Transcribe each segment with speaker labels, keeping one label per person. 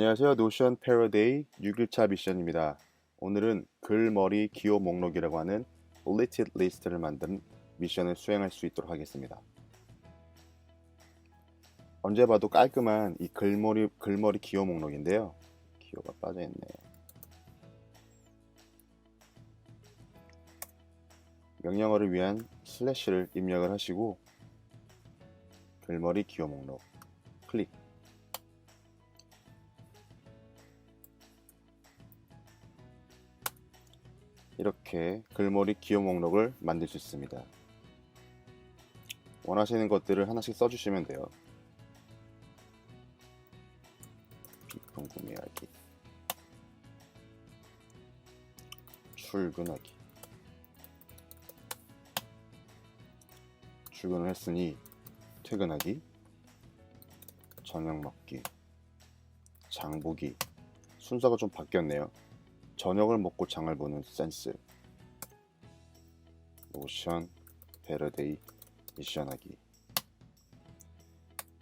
Speaker 1: 안녕하세요. 노션 패러데이 6일차 미션입니다. 오늘은 글머리 기호 목록이라고 하는 bulleted 리스트를 만드는 미션을 수행할 수 있도록 하겠습니다. 언제 봐도 깔끔한 이 글머리, 글머리 기호 목록인데요. 기호가 빠져있네요. 명령어를 위한 슬래시를 입력을 하시고 글머리 기호 목록 클릭 이렇게 글머리 기호 목록을 만들 수 있습니다. 원하시는 것들을 하나씩 써주시면 돼요. 비품 구매하기, 출근하기, 출근을 했으니 퇴근하기, 저녁 먹기, 장보기, 순서가 좀 바뀌었네요. 저녁을 먹고 장을 보는 센스. 모션 베르데이 미션하기.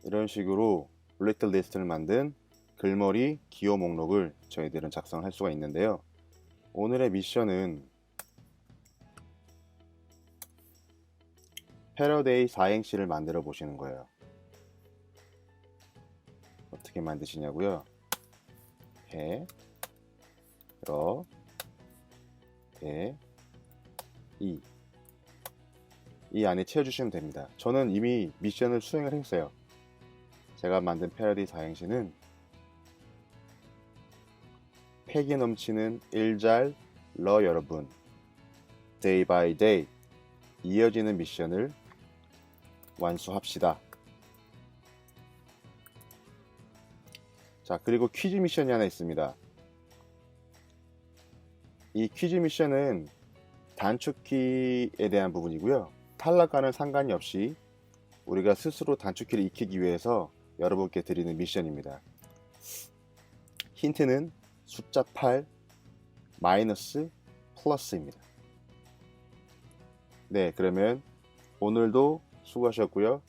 Speaker 1: 이런 식으로 블레트 리스트를 만든 글머리 기호 목록을 저희들은 작성할 수가 있는데요. 오늘의 미션은 패러데이 4행시를 만들어 보시는 거예요. 어떻게 만드시냐고요? 배 러, 대, 이. 이 안에 채워주시면 됩니다. 저는 이미 미션을 수행을 했어요. 제가 만든 패러디 사행시는 패기 넘치는 일잘 러 여러분 데이 바이 데이 이어지는 미션을 완수합시다. 자 그리고 퀴즈 미션이 하나 있습니다. 이 퀴즈 미션은 단축키에 대한 부분이고요. 탈락과는 상관이 없이 우리가 스스로 단축키를 익히기 위해서 여러분께 드리는 미션입니다. 힌트는 숫자 8 마이너스 플러스입니다. 네, 그러면 오늘도 수고하셨고요.